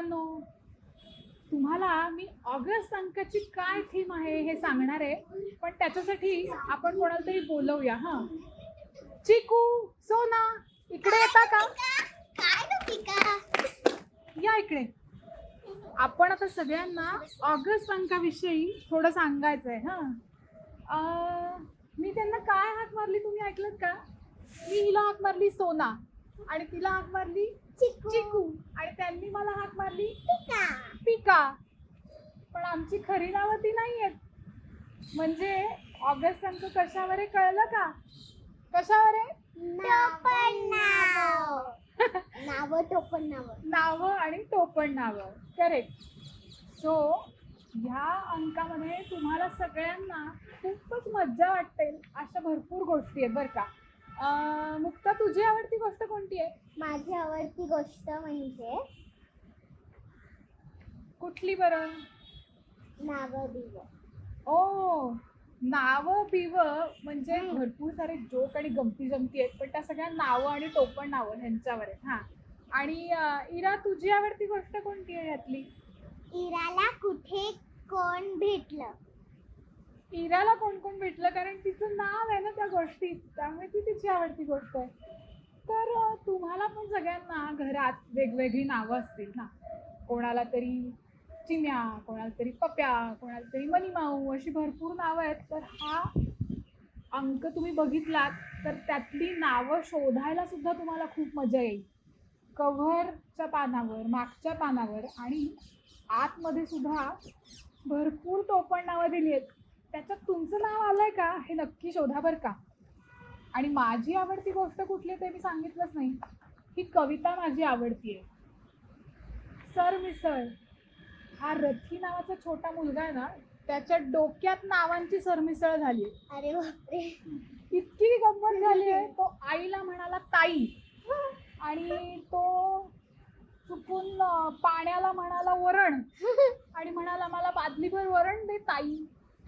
मुलांनो तुम्हाला मी ऑगस्ट अंकाची काय थीम आहे हे सांगणार आहे पण त्याच्यासाठी आपण कोणाला तरी बोलवूया हा? चिकू सोना इकडे येता का? या इकडे. आपण आता सगळ्यांना ऑगस्ट अंकाविषयी थोडं सांगायचं आहे हा मी त्यांना काय हाक मारली तुम्ही ऐकलं का? मी हिला हाक मारली सोना आणि तिला हाक मारली चिकू. आणि त्यांनी मला हाक मारली. पिका पिका पण आमची खरी नावं ती नाही आहेत म्हणजे ऑगस्ट अंक कशावर आहे कळलं का? कशावर? आहे नाव नाव टोपण नाव नावं आणि टोपण नावं करेक्ट सो ह्या अंकामध्ये तुम्हाला सगळ्यांना खूपच मज्जा वाटेल अशा भरपूर गोष्टी आहेत बरं का. मुक्ता तुझी आवडती गोष्ट कोणती आहे? माझी आवडती गोष्ट म्हणजे कुठली बरं? नाव दिव ओ नावं बिव म्हणजे. भरपूर सारे जोक आणि गमती जमती आहेत पण त्या सगळ्या नावं आणि टोपण नावं ह्यांच्यावर आहेत हा. आणि अं, इरा तुझी आवडती गोष्ट कोणती आहे यातली? इराला कुठे कोण भेटलं? इराला कोण कोण भेटलं? कारण तिचं नाव आहे ना त्या गोष्टीत. त्यामुळे ती तिची आवडती गोष्ट आहे. तर तुम्हाला पण सगळ्यांना घरात वेगवेगळी नावं असतील ना? कोणाला तरी चिम्या कोणाला तरी पप्या कोणाला तरी मनीमाऊ अशी भरपूर नावं आहेत. तर हा अंक तुम्ही बघितलात तर त्यातली नावं शोधायला सुद्धा तुम्हाला खूप मजा येईल. कव्हरच्या पानावर मागच्या पानावर आणि आतमध्ये सुद्धा भरपूर टोपण नावं दिली आहेत. त्याच्यात तुमचं नाव आलंय का? हे नक्की शोधा बरं का. आणि माझी आवडती गोष्ट कुठली ते मी सांगितलंच नाही. ही कविता माझी आवडती आहे सर मिसळ हा रथी नावाचा छोटा मुलगा आहे ना त्याच्या डोक्यात नावांची सरमिसळ झाली. अरे बापरे. इतकी गंमत झाली आहे. तो आईला म्हणाला ताई. आणि तो चुकून पाण्याला म्हणाला वरण. आणि म्हणाला मला बादलीभर वरण दे ताई.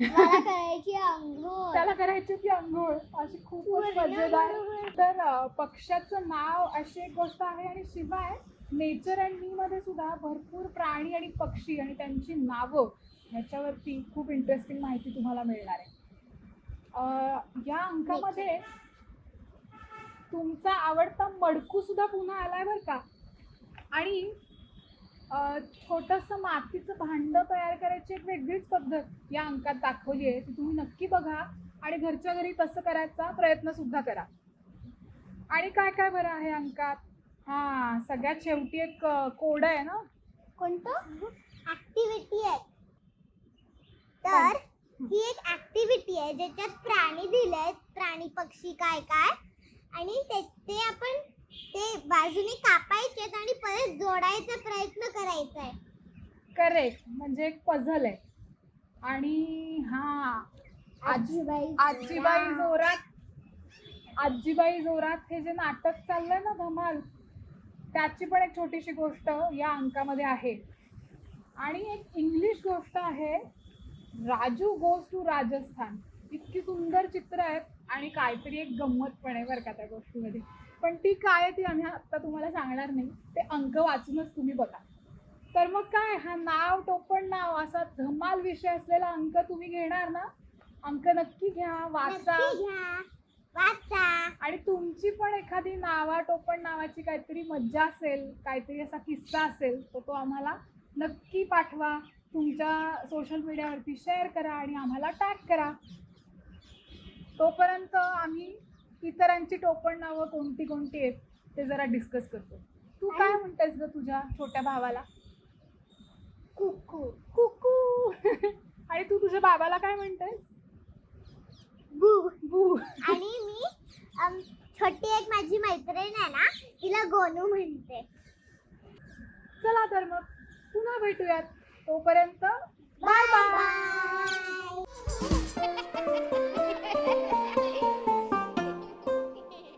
मला करायची अंघोळ त्याला करायची होती आंघोळ. अशी खूपच मजेदार. तर अं, पक्ष्याचं नाव अशी एक गोष्ट आहे आणि शिवाय नेचर अँड मी मध्ये सुद्धा भरपूर प्राणी आणि पक्षी आणि त्यांची नावं ह्याच्यावरती खूप इंटरेस्टिंग माहिती तुम्हाला मिळणार आहे. अं, या अंकामध्ये तुमचा आवडता मडकू सुद्धा पुन्हा आलाय बरं का? आणि छोटंसं मातीचं भांड तयार करायची एक वेगळीच पद्धत या अंकात दाखवली आहे. ती तुम्ही नक्की बघा आणि घरच्या घरी तसं करायचा प्रयत्न सुद्धा करा. आणि काय काय बरं आहे अंकात? हा सगळ्यात शेवटी एक कोड आहे ना? कोणतं? ऍक्टिव्हिटी आहे. तर ही एक ऍक्टिव्हिटी आहे ज्याच्यात प्राणी दिलेत प्राणी पक्षी काय काय आणि ते ते आपण बाजूने कापायचे आणि परत जोडायचा प्रयत्न करायचा आहे. करेक्ट म्हणजे एक पझल आहे. आणि हा आजीबाई आजीबाई जोरात. आजीबाई जोरात हे जे नाटक चाललंय ना धमाल त्याची पण एक छोटीशी गोष्ट या अंकामध्ये आहे. आणि एक इंग्लिश गोष्ट आहे राजू गोज टू राजस्थान. इतकी सुंदर चित्र आहेत आणि काहीतरी एक गंमत पण आहे बरं का त्या गोष्टीमध्ये. पण ती काय आहे ती आम्ही आत्ता तुम्हाला सांगणार नाही. ते अंक वाचूनच तुम्ही बघा. तर मग काय हा नाव टोपण नाव असा धमाल विषय असलेला अंक तुम्ही घेणार ना? अंक नक्की घ्या वाचा. नक्की घ्या. वाचा. आणि तुमची पण एखादी नावा टोपण नावाची काहीतरी मज्जा असेल काहीतरी असा किस्सा असेल तर तो आम्हाला नक्की पाठवा. तुमच्या सोशल मीडियावरती शेअर करा आणि आम्हाला टॅग करा. तोपर्यंत आम्ही इतरांची टोपण नावं कोणती कोणती आहेत ते जरा डिस्कस करतो. तू काय म्हणतेस ग तुझ्या छोट्या भावाला? कुकू. कुकू. आणि तू तुझ्या बाबाला काय म्हणतेस? बू. बू. आणि मी अम, छोटी एक माझी मैत्रीण आहे ना तिला गोनू म्हणते. चला तर मग पुन्हा भेटूयात. तोपर्यंत बाय बाय बाय